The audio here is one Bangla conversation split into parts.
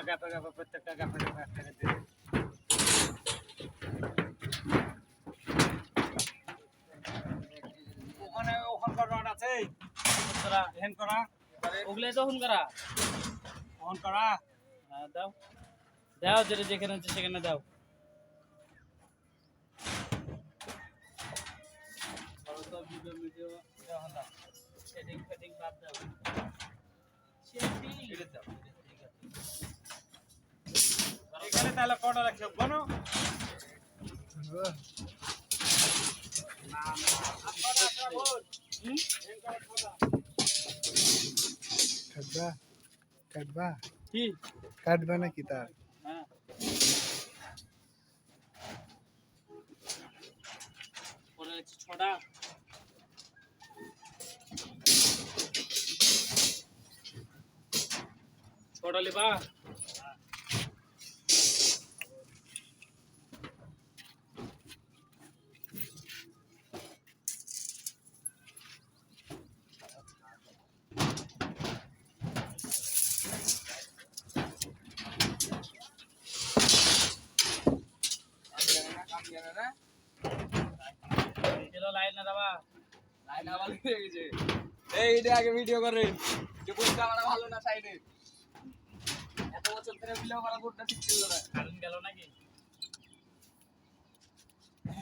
খিনসির টিকোর প্রত্যেকটা গাফে গাফে এক টাকা দিয়ে ওখানে ওখানকার রড আছে তোরা হেন করা ওগুলো তো হুন করা অন করা দাও দাও সেখানে দাও ভিডিও ভিডিও বাদ দাও দাও అయితే తల కోడలకు చెప్పను కడ్బా కడ్బా కడ్బా నా కితా छोड़ा छोड़ा लिबा লাইন আবার গেছে এই এটা আগে ভিডিও করে যে বুঝতে আমার ভালো না সাইডে এত বছর ধরে ভিডিও করা করতে শিখছিল না। কারেন্ট গেল নাকি?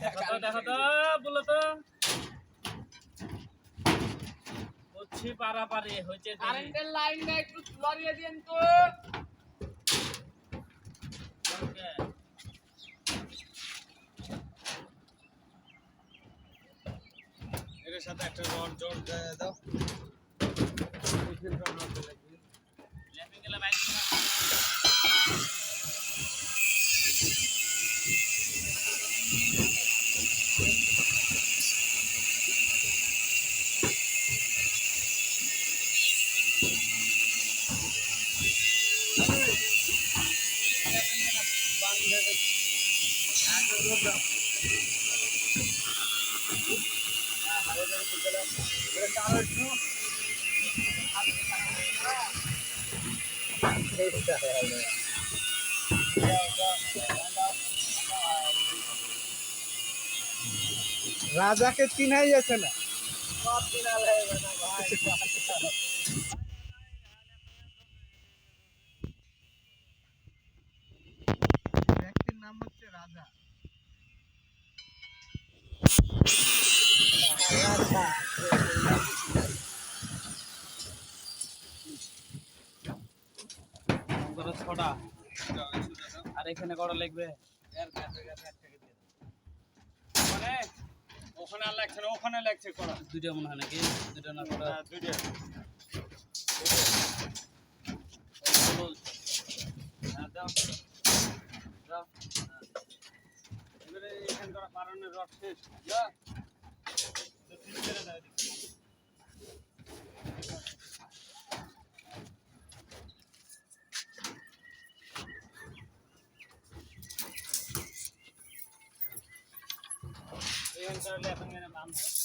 দেখো তো দেখো তো বলো তো। বলছি পারাপারি হয়েছে কারেন্টের লাইনটা একটু লরিয়ে দিন তো। ওকে। এর সাথে একটা রড জোড় দাও। গেলে রাজাকে চিনাই যাচ্ছে না। ব্যক্তির নাম হচ্ছে রাজা। ছটা। আর এখানে কটা লিখবে। মানে ওখানে আর লাগছে না ওখানে লাগছে করা দুইটা মনে হয় নাকি? দুইটা না দুইটা। এখানকার কারণে রড শেষ। যা। তো ঠিক করে দাও এদিকে। এখানকার লেখা বান্ধব